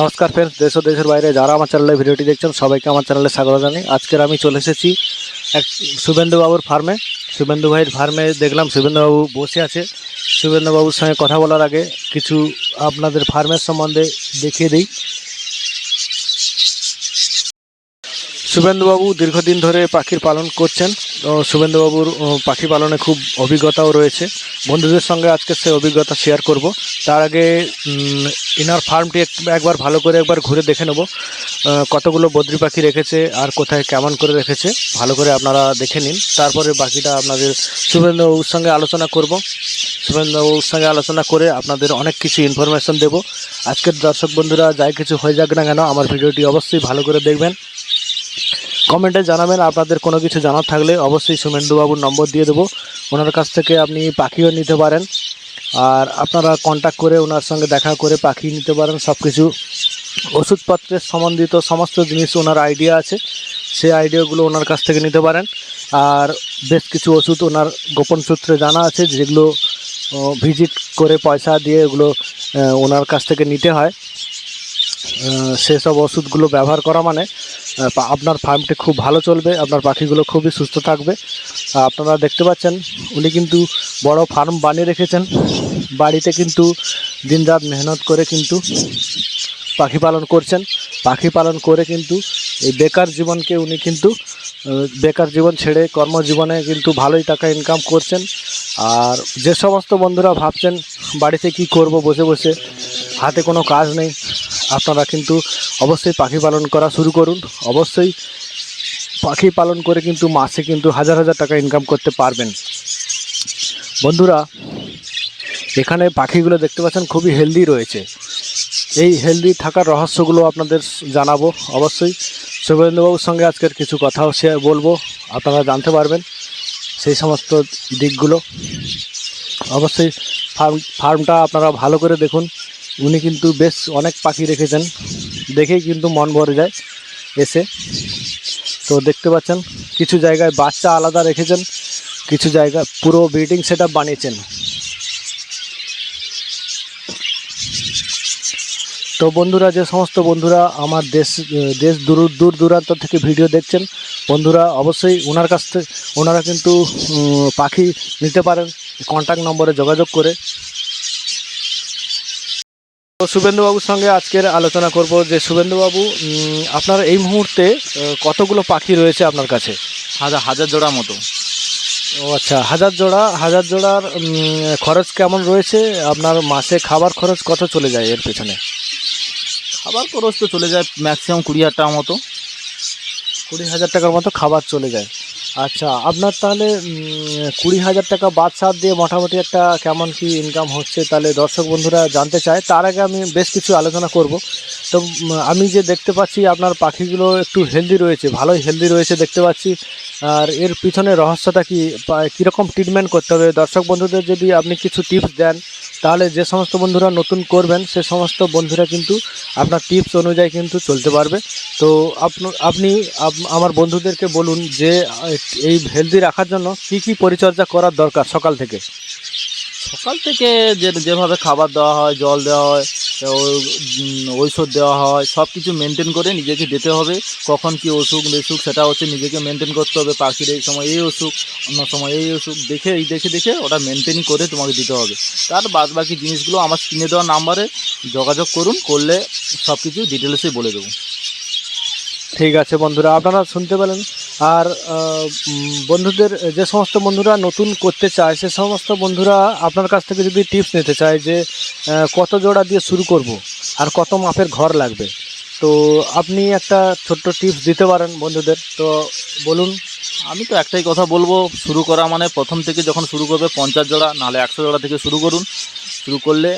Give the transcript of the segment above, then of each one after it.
নমস্কার ফ্রেন্ডস দেশ ও দেশের বাইরে যারা আমার চ্যানেলে ভিডিওটি দেখছেন, সবাইকে আমার চ্যানেলে স্বাগত জানাই। আজকের আমি চলে এসেছি এক শুভেন্দুবাবুর ফার্মে শুভেন্দু ভাইয়ের ফার্মে দেখলাম শুভেন্দুবাবু বসে আছে। শুভেন্দুবাবুর সঙ্গে কথা বলার আগে কিছু আপনাদের ফার্মের সম্বন্ধে দেখিয়ে দিই। শুভেন্দুবাবু দীর্ঘদিন ধরে পাখির পালন করছেন। শুভেন্দুবাবুর পাখি পালনে খুব অভিজ্ঞতাও রয়েছে। বন্ধুদের সঙ্গে আজকে সেই অভিজ্ঞতা শেয়ার করব। তার আগে ইনার ফার্মটি একবার ভালো করে একবার ঘুরে দেখে নেব। কতগুলো বদ্রি পাখি রেখেছে আর কোথায় কেমন করে রেখেছে, ভালো করে আপনারা দেখে নিন। তারপরে বাকিটা আপনাদের শুভেন্দুবাবুর সঙ্গে আলোচনা করব। শুভেন্দুবাবুর সঙ্গে আলোচনা করে আপনাদের অনেক কিছু ইনফরমেশন দেব। আজকের দর্শক বন্ধুরা, যাই কিছু হয়ে যাক না কেন, আমার ভিডিওটি অবশ্যই ভালো করে দেখবেন। কমেন্টে জানাবেন, আপনাদের কোনো কিছু জানার থাকলে অবশ্যই সুমেন্দুবাবুর নম্বর দিয়ে দেবো। ওনার কাছ থেকে আপনি পাখিও নিতে পারেন। আর আপনারা কন্ট্যাক্ট করে ওনার সঙ্গে দেখা করে পাখি নিতে পারেন সব কিছু ওষুধপত্রের সম্বন্ধিত সমস্ত জিনিস ওনার আইডিয়া আছে, সেই আইডিয়াগুলো ওনার কাছ থেকে নিতে পারেন। আর বেশ কিছু ওষুধ ওনার গোপন সূত্রে জানা আছে, যেগুলো ভিজিট করে পয়সা দিয়ে এগুলো ওনার কাছ থেকে নিতে হয়। সেসব ওষুধগুলো ব্যবহার করা মানে আপনার ফার্মটি খুব ভালো চলবে, আপনার পাখিগুলো খুবই সুস্থ থাকবে। আপনারা দেখতে পাচ্ছেন, উনি কিন্তু বড় ফার্ম বানিয়ে রেখেছেন। বাড়িতে কিন্তু দিনরাত মেহনত করে কিন্তু পাখি পালন করছেন। পাখি পালন করে কিন্তু এই বেকার জীবনকে উনি কিন্তু বেকার জীবন ছেড়ে কর্মজীবনে কিন্তু ভালোই টাকা ইনকাম করছেন। আর যে সমস্ত বন্ধুরা ভাবছেন, বাড়িতে কি করব বসে বসে, হাতে কোনো কাজ নেই আপনারা কিন্তু অবশ্যই পাখি পালন করা শুরু করুন। অবশ্যই পাখি পালন করে কিন্তু মাসে কিন্তু হাজার হাজার টাকা ইনকাম করতে পারবেন। বন্ধুরা, এখানে পাখিগুলো দেখতে পাচ্ছেন খুবই হেলদি রয়েছে। এই হেলদি থাকার রহস্যগুলো আপনাদের জানাব। অবশ্যই শুভেন্দুবাবুর সঙ্গে আজকের কিছু কথাও শেয়ার বলব। আপনারা জানতে পারবেন সেই সমস্ত দিকগুলো। অবশ্যই ফার্ম ফার্মটা আপনারা ভালো করে দেখুন। উনি কিন্তু বেশ অনেক পাখি রেখেছেন। দেখেই কিন্তু মন ভরে যায় এসে। তো দেখতে পাচ্ছেন, কিছু জায়গায় বাচ্চা আলাদা রেখেছেন, কিছু জায়গায় পুরো ব্রিডিং সেট বানিয়েছেন। তো বন্ধুরা, যে সমস্ত বন্ধুরা আমার দেশ দেশ দূর দূর দূরান্ত থেকে ভিডিও দেখছেন, বন্ধুরা অবশ্যই ওনার কাছ থেকে ওনারা কিন্তু পাখি নিতে পারেন। কন্ট্যাক্ট নম্বরে যোগাযোগ করে। তো শুভেন্দুবাবুর সঙ্গে আজকের আলোচনা করব যে শুভেন্দুবাবু আপনার এই মুহূর্তে কতগুলো পাখি রয়েছে আপনার কাছে? হাজার হাজার জোড়া মতো। ও আচ্ছা হাজার জোড়া হাজার জোড়ার খরচ কেমন রয়েছে? আপনার মাসে খাবার খরচ কত চলে যায় এর পেছনে? খাবার খরচ তো চলে যায় ম্যাক্সিমাম কুড়ি হাজার টাকা মতো। কুড়ি হাজার টাকার মতো খাবার চলে যায়। আচ্ছা আপনার তাহলে কুড়ি হাজার টাকা বাদ সাত দিয়ে মোটামুটি একটা কেমন কি ইনকাম হচ্ছে, তাহলে দর্শক বন্ধুরা জানতে চায়। তার আগে আমি বেশ কিছু আলোচনা করব। তো আমি যে দেখতে পাচ্ছি আপনার পাখিগুলো একটু হেলদি রয়েছে, ভালোই হেলদি রয়েছে দেখতে পাচ্ছি। আর এর পিছনে রহস্যটা কি কীরকম ট্রিটমেন্ট করতে হবে? দর্শক বন্ধুদের যদি আপনি কিছু টিপস দেন, তাহলে যে সমস্ত বন্ধুরা নতুন করবেন, সে সমস্ত বন্ধুরা কিন্তু আপনার টিপস অনুযায়ী কিন্তু চলতে পারবে। তো আপনি আমার বন্ধুদেরকে বলুন যে, এই হেলদি রাখার জন্য কি কি পরিচর্যা করার দরকার সকাল থেকে? সকাল থেকে যে, যেভাবে খাবার দেওয়া হয়, জল দেওয়া হয় ঔষধ দেওয়া হয় সব কিছু মেনটেন করে নিজেকে যেতে হবে। কখন কি অসুখ বেসুখ সেটা হচ্ছে নিজেকে মেনটেন করতে হবে, পাখির এই সময় এই অসুখ, অন্য সময় এই অসুখ, দেখে, এই দেখে দেখে ওটা মেনটেন করে তোমাকে দিতে হবে। তার বাদ বাকি জিনিসগুলো আমার স্ক্রিনে দেওয়া নাম্বারে যোগাযোগ করুন, করলে সব কিছু ডিটেলসে বলে দেবো। ঠিক আছে বন্ধুরা, আপনারা শুনতে পেলেন। আর বন্ধুদের, যে সমস্ত বন্ধুরা নতুন করতে চায়, সে সমস্ত বন্ধুরা আপনার কাছ থেকে যদি টিপস নিতে চায় যে কত জোড়া দিয়ে শুরু করব আর কত মাপের ঘর লাগবে, তো আপনি একটা ছোট্ট টিপস দিতে পারেন বন্ধুদের, তো বলুন। আমি তো একটাই কথা বলব, শুরু করা মানে প্রথম থেকে যখন শুরু করবে পঞ্চাশ জোড়া, নাহলে একশো জোড়া থেকে শুরু করুন। শুরু করলে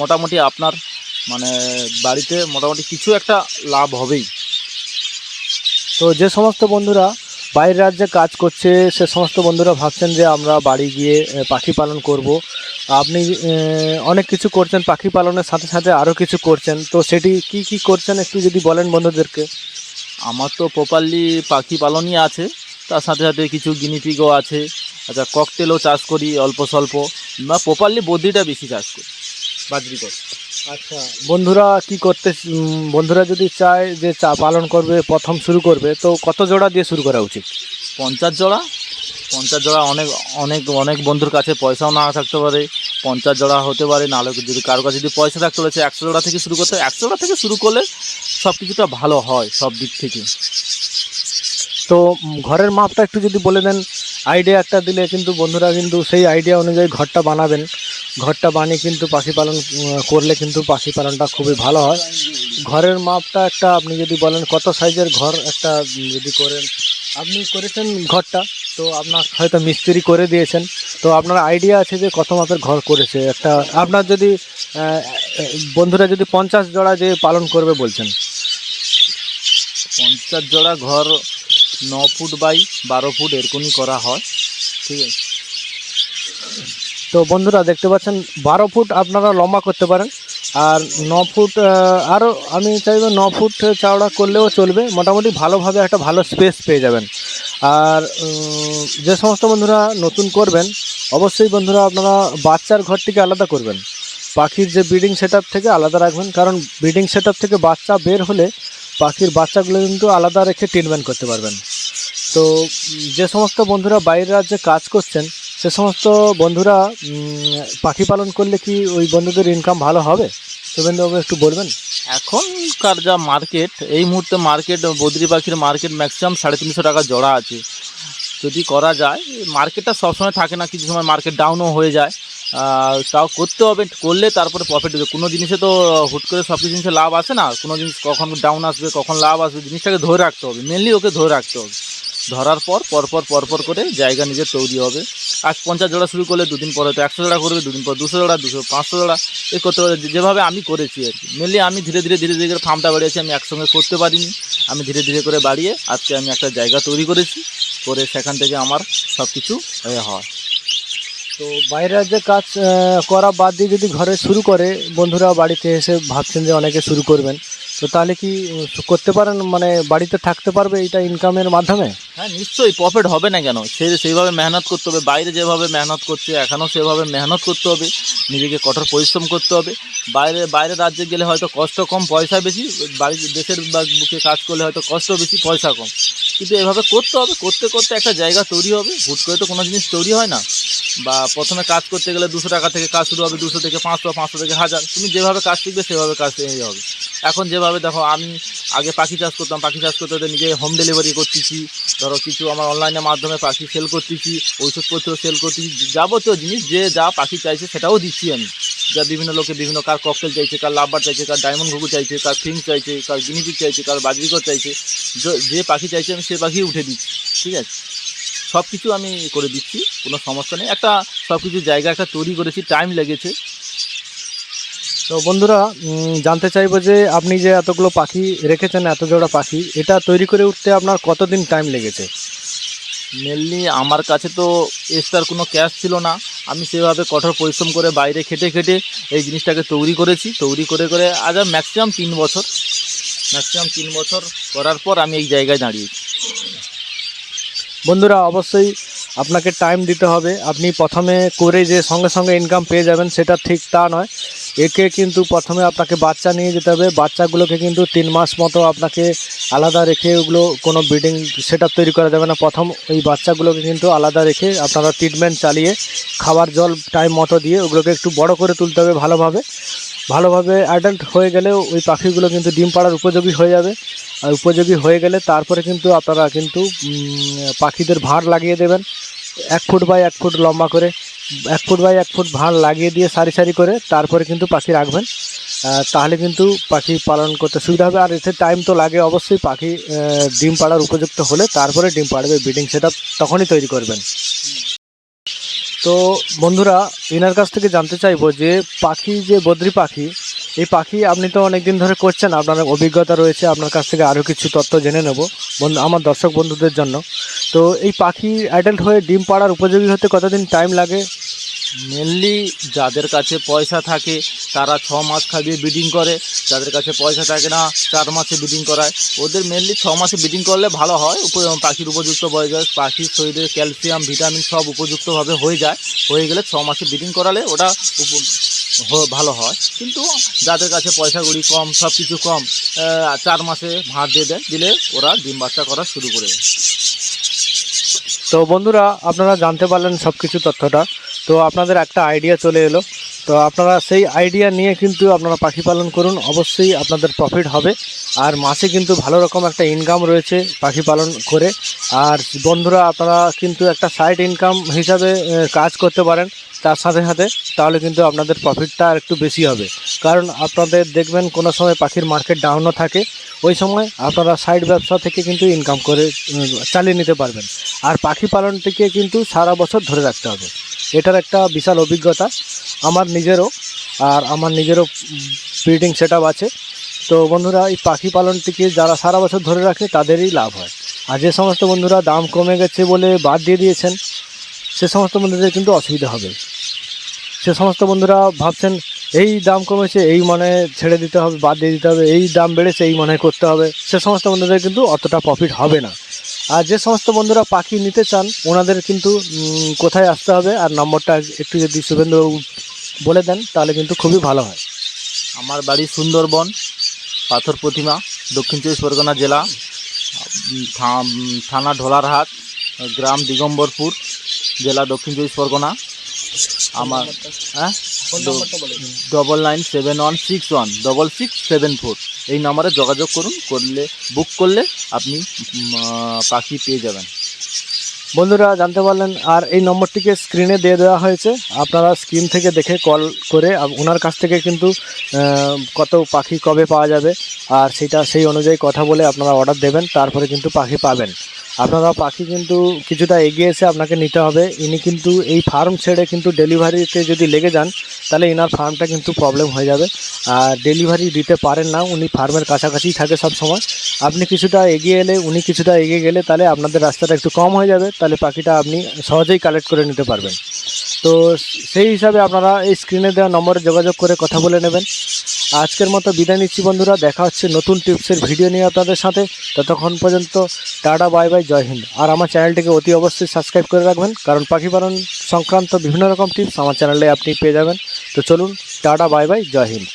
মোটামুটি আপনার মানে বাড়িতে মোটামুটি কিছু একটা লাভ হবেই। তো যে সমস্ত বন্ধুরা বাইরের রাজ্যে কাজ করছে, সে সমস্ত বন্ধুরা ভাবছেন যে আমরা বাড়ি গিয়ে পাখি পালন করব। আপনি অনেক কিছু করছেন, পাখি পালনের সাথে সাথে আরও কিছু করছেন। তো সেটি কি কি করছেন একটু যদি বলেন বন্ধুদেরকে? আমার তো প্রপারলি পাখি পালনই আছে। তার সাথে সাথে কিছু গিনিপিগও আছে। আচ্ছা ককটেলও চাষ করি অল্প স্বল্প। বা প্রপারলি বদ্রিটা বেশি চাষ করি বাজরি করি আচ্ছা বন্ধুরা কি করতে বন্ধুরা যদি চায় যে চা পালন করবে প্রথম শুরু করবে তো কত জোড়া দিয়ে শুরু করা উচিত? পঞ্চাশ জোড়া? পঞ্চাশ জোড়া অনেক অনেক অনেক বন্ধুর কাছে পয়সাও না থাকতে পারে। পঞ্চাশ জোড়া হতে পারে নাহলে যদি কারও কাছে যদি পয়সা থাকতে পারে একশো জোড়া থেকে শুরু করতে একশো জোড়া থেকে শুরু করলে সব কিছুটা ভালো হয় সব দিক থেকে। তো ঘরের মাপটা একটু যদি বলে দেন আইডিয়া একটা দিলে কিন্তু বন্ধুরা কিন্তু সেই আইডিয়া অনুযায়ী ঘরটা বানাবেন। ঘরটা বানিয়ে কিন্তু পাখি পালন করলে কিন্তু পাখি পালনটা খুবই ভালো হয়। ঘরের মাপটা একটা আপনি যদি বলেন, কত সাইজের ঘর একটা যদি করেন, আপনি করেছেন ঘরটা, তো আপনার হয়তো মিস্ত্রি করে দিয়েছেন। তো আপনার আইডিয়া আছে যে কত মাপের ঘর করেছে? একটা, আপনার যদি বন্ধুরা যদি পঞ্চাশ জোড়া যে পালন করবে বলছেন। পঞ্চাশ জোড়া ঘর ন ফুট বাই বারো ফুট এরকমই করা হয়। ঠিক আছে। তো বন্ধুরা দেখতে পাচ্ছেন, বারো ফুট আপনারা লম্বা করতে পারেন। আর ন ফুট আরও আমি চাইব ন ফুট চওড়া করলেও চলবে। মোটামুটি ভালোভাবে একটা ভালো স্পেস পেয়ে যাবেন। আর যে সমস্ত বন্ধুরা নতুন করবেন, অবশ্যই বন্ধুরা আপনারা বাচ্চার ঘরটিকে আলাদা করবেন। পাখির যে ব্রিডিং সেট থেকে আলাদা রাখবেন, কারণ ব্রিডিং সেট থেকে বাচ্চা বের হলে পাখির বাচ্চাগুলো কিন্তু আলাদা রেখে ট্রিটমেন্ট করতে পারবেন। তো, যে সমস্ত বন্ধুরা বাইরের রাজ্যে কাজ করছেন সে সমস্ত বন্ধুরা পাখি পালন করলে কি ওই বন্ধুদের ইনকাম ভালো হবে? শুভেন্দুবাবু একটু বলবেন। এখনকার যা মার্কেট এই মুহূর্তে মার্কেট বদ্রি পাখির মার্কেট ম্যাক্সিমাম সাড়ে তিনশো টাকা জড়া আছে। যদি করা যায় মার্কেটটা সবসময় থাকে না, কিছু সময় মার্কেট ডাউনও হয়ে যায়। তাও করতে হবে, করলে তারপরে প্রফিট হবে। কোনো জিনিসে তো হুট করে সব কিছু জিনিসে লাভ আসে না। কোনো জিনিস কখন ডাউন আসবে, কখন লাভ আসবে, জিনিসটাকে ধরে রাখতে হবে। মেনলি ওকে ধরে রাখতে হবে। ধরার পর পরপর পরপর করে জায়গা নিজের তৈরি হবে। আজ পঞ্চাশ জোড়া শুরু করলে দুদিন পরে তো একশো জোড়া করবে, দুদিন পর দুশো জোড়া, দুশো, পাঁচশো জোড়া, এ করতে পারে যেভাবে আমি করেছি আর কি। মেনলি আমি ধীরে ধীরে ধীরে ধীরে করে ফার্মটা বাড়িয়েছি, আমি একসঙ্গে করতে পারিনি। আমি ধীরে ধীরে করে বাড়িয়ে আজকে আমি একটা জায়গা তৈরি করেছি, করে সেখান থেকে আমার সব কিছু হয়ে। হয় তো বাইরের রাজ্যে কাজ করা বাদ দিয়ে যদি ঘরে শুরু করে বন্ধুরা বাড়িতে এসে ভাবছেন যে অনেকে শুরু করবেন তো তাহলে কি করতে পারেন মানে বাড়িতে থাকতে পারবে এটা ইনকামের মাধ্যমে? হ্যাঁ নিশ্চয়ই প্রফিট হবে না কেন? সে সেইভাবে মেহনত করতে হবে, বাইরে যেভাবে মেহনত করছে, এখানেও সেভাবে মেহনত করতে হবে, নিজেকে কঠোর পরিশ্রম করতে হবে। বাইরে বাইরে রাজ্যে গেলে হয়তো কষ্ট কম, পয়সা বেশি বাড়ির দেশের বুকে কাজ করলে হয়তো কষ্ট বেশি, পয়সা কম। কিন্তু এভাবে করতে হবে, করতে করতে একটা জায়গা তৈরি হবে, হুট করে তো কোনো জিনিস তৈরি হয় না। বা প্রথমে কাজ করতে গেলে দুশো টাকা থেকে কাজ শুরু হবে, দুশো থেকে পাঁচশো পাঁচশো থেকে হাজার। তুমি যেভাবে কাজ শিখবে, সেভাবে কাজ হবে। এখন যেভাবে দেখো, আমি আগে পাখি চাষ করতাম, পাখি চাষ করতে নিজে হোম ডেলিভারি করতেছি। ধরো কিছু আমার অনলাইনের মাধ্যমে পাখি সেল করতেছি, ঔষধপত্র সেল করতেছি, যাবতীয় জিনিস, যে যা পাখি চাইছে সেটাও দিচ্ছি আমি। যা বিভিন্ন লোকে বিভিন্ন কার ককটেল চাইছে, কার লাভবার চাইছে, কার ডায়মন্ড ঘুঘু চাইছে, কার ফিং চাইছে, কার গিনিপিক চাইছে, কার বাজরিকর চাইছে, যে পাখি চাইছে আমি সে পাখি উঠে দিচ্ছি, ঠিক আছে? সব কিছু আমি করে দিচ্ছি, কোনো সমস্যা নেই। একটা সব কিছু জায়গা, একটা তৈরি করেছি টাইম লেগেছে। তো বন্ধুরা জানতে চাইব যে আপনি যে এতগুলো পাখি রেখেছেন এত জোড়া পাখি এটা তৈরি করে উঠতে আপনার কতদিন টাইম লেগেছে? মেনলি আমার কাছে তো এক্সট্রার কোনো ক্যাশ ছিল না। আমি সেভাবে কঠোর পরিশ্রম করে বাইরে খেটে খেটে এই জিনিসটাকে তৈরি করেছি। তৈরি করে করে আজ আর ম্যাক্সিমাম তিন বছর। ম্যাক্সিমাম তিন বছর করার পর আমি এই জায়গায় দাঁড়িয়েছি। বন্ধুরা অবশ্যই আপনাকে টাইম দিতে হবে। আপনি প্রথমে করে যে সঙ্গে সঙ্গে ইনকাম পেয়ে যাবেন সেটা ঠিক তা নয়। একে কিন্তু প্রথমে আপনাকে বাচ্চা নিয়ে যেতে হবে। বাচ্চাগুলোকে কিন্তু তিন মাস মতো আপনাকে আলাদা রেখে ওগুলো কোনো ব্রিডিং সেট তৈরি করা যাবে না। প্রথম ওই বাচ্চাগুলোকে কিন্তু আলাদা রেখে আপনারা ট্রিটমেন্ট চালিয়ে খাবার জল টাইম মতো দিয়ে ওগুলোকে একটু বড় করে তুলতে হবে ভালোভাবে। ভালোভাবে অ্যাডাল্ট হয়ে গেলেও ওই পাখিগুলো কিন্তু ডিম পাড়ার উপযোগী হয়ে যাবে। আর উপযোগী হয়ে গেলে তারপরে কিন্তু আপনারা কিন্তু পাখিদের ভাঁড় লাগিয়ে দেবেন। এক ফুট বাই এক ফুট লম্বা করে। এক ফুট বাই এক ফুট ভাঁড় লাগিয়ে দিয়ে সারি সারি করে তারপরে কিন্তু পাখি রাখবেন। তাহলে কিন্তু পাখি পালন করতে সুবিধা হবে। আর এতে টাইম তো লাগে অবশ্যই পাখি ডিম পাড়ার উপযুক্ত হলে তারপরে ডিম পাড়বে ব্রিডিং সেটা তখনই তৈরি করবেন। তো বন্ধুরা এনার কাছ থেকে জানতে চাইব যে পাখি যে বদ্রি পাখি, এই পাখি আপনি তো অনেক দিন ধরে করছেন, আপনার অভিজ্ঞতা রয়েছে, আপনার কাছ থেকে আরও কিছু তথ্য জেনে নেব বন্ধু, আমার দর্শক বন্ধুদের জন্য। তো এই পাখি অ্যাডাল্ট হয়ে ডিম পাড়ার উপযোগী হতে কতদিন টাইম লাগে? মেনলি যাদের কাছে পয়সা থাকে, তারা ছ মাস খাইয়ে ব্রিডিং করে। যাদের কাছে পয়সা থাকে না, চার মাসে ব্রিডিং করায়। ওদের মেনলি ছ মাসে ব্রিডিং করলে ভালো হয়। পাখির উপযুক্ত বয়স হয় পাখির শরীরে ক্যালসিয়াম ভিটামিন সব উপযুক্তভাবে হয়ে যায়। হয়ে গেলে ছ মাসে ব্রিডিং করালে ওটা ভালো হয়। কিন্তু যাদের কাছে পয়সা কড়ি কম, সব কিছু কম চার মাসে ভাত দিয়ে দেয় দিলে ওরা ডিম বাচ্চা করা শুরু করে দেয়। তো বন্ধুরা আপনারা জানতে পারলেন সব কিছু তথ্যটা। তো আপনাদের একটা আইডিয়া চলে এলো। তো আপনারা সেই আইডিয়া নিয়ে কিন্তু আপনারা পাখি পালন করুন। অবশ্যই আপনাদের প্রফিট হবে। আর মাসে কিন্তু ভালো রকম একটা ইনকাম রয়েছে পাখি পালন করে। আর বন্ধুরা, আপনারা কিন্তু একটা সাইড ইনকাম হিসাবে কাজ করতে পারেন তার সাথে সাথে, তাহলে কিন্তু আপনাদের প্রফিটটা একটু বেশি হবে। কারণ আপনাদের দেখবেন কোনো সময় পাখির মার্কেট ডাউনও থাকে, ওই সময় আপনারা সাইড ব্যবসা থেকে কিন্তু ইনকাম করে চালিয়ে নিতে পারবেন। আর পাখি পালনটিকে কিন্তু সারা বছর ধরে রাখতে হবে। এটার একটা বিশাল অভিজ্ঞতা। আমার নিজেরও, আর আমার নিজেরও ব্রিডিং সেট আছে। তো বন্ধুরা, এই পাখি পালনটিকে যারা সারা বছর ধরে রাখে, তাদেরই লাভ হয়। আর যে সমস্ত বন্ধুরা দাম কমে গেছে বলে বাদ দিয়ে দিয়েছেন, সে সমস্ত বন্ধুদের কিন্তু অসুবিধা হবে। সে সমস্ত বন্ধুরা ভাবছেন, এই দাম কমেছে, এই মানে ছেড়ে দিতে হবে, বাদ দিয়ে দিতে হবে, এই দাম বেড়েছে, এই মনে করতে হবে। সে সমস্ত বন্ধুদের কিন্তু অতটা প্রফিট হবে না। আর যে সমস্ত বন্ধুরা পাখি নিতে চান, ওনাদের কিন্তু কোথায় আসতে হবে? আর নম্বরটা একটু যদি শুভেন্দুবাবু বলে দেন, তাহলে কিন্তু খুবই ভালো হয়। আমার বাড়ি সুন্দরবন, পাথর প্রতিমা, দক্ষিণ চব্বিশ পরগনা জেলা থানা ঢোলারহাট, গ্রাম দিগম্বরপুর, জেলা দক্ষিণ চব্বিশ পরগনা। আমার হ্যাঁ? Double nine seven one six one double six seven four এই নম্বরে যোগাযোগ করুন, করলে বুক করলে আপনি পাখি পেয়ে যাবেন। বন্ধুরা জানতে পারলেন, আর এই নম্বরটিকে স্ক্রিনে দিয়ে দেওয়া হয়েছে। আপনারা স্ক্রিন থেকে দেখে কল করে ওনার কাছ থেকে কিন্তু কত পাখি কবে পাওয়া যাবে, আর সেটা সেই অনুযায়ী কথা বলে আপনারা অর্ডার দেবেন, তারপরে কিন্তু পাখি পাবেন। আপনারা পাখি কিন্তু কিছুটা এগিয়ে এসে আপনাকে নিতে হবে। ইনি কিন্তু এই ফার্ম ছেড়ে কিন্তু ডেলিভারিতে যদি লেগে যান, তাহলে এনার ফার্মটা কিন্তু প্রবলেম হয়ে যাবে। আর ডেলিভারি দিতে পারেন না, উনি ফার্মের কাছাকাছিই থাকে সব সময় আপনি কিছুটা এগিয়ে এলে, উনি কিছুটা এগিয়ে গেলে তাহলে আপনাদের রাস্তাটা একটু কম হয়ে যাবে, তাহলে পাখিটা আপনি সহজেই কালেক্ট করে নিতে পারবেন। তো সেই হিসাবে আপনারা এই স্ক্রিনে দেওয়া নম্বরে যোগাযোগ করে কথা বলে নেবেন। আজকের মতো বিদায় নিচ্ছি বন্ধুরা, দেখা হচ্ছে নতুন টিপসের ভিডিও নিয়ে আপনাদের সাথে। ততক্ষণ পর্যন্ত tata bye bye Jai Hind. আর আমার চ্যানেলটিকে অতি অবশ্যই সাবস্ক্রাইব করে রাখবেন, কারণ পাখি পালন সংক্রান্ত বিভিন্ন রকম টিপস আমার চ্যানেলে আপনি পেয়ে যাবেন। তো চলুন, tata bye bye Jai Hind.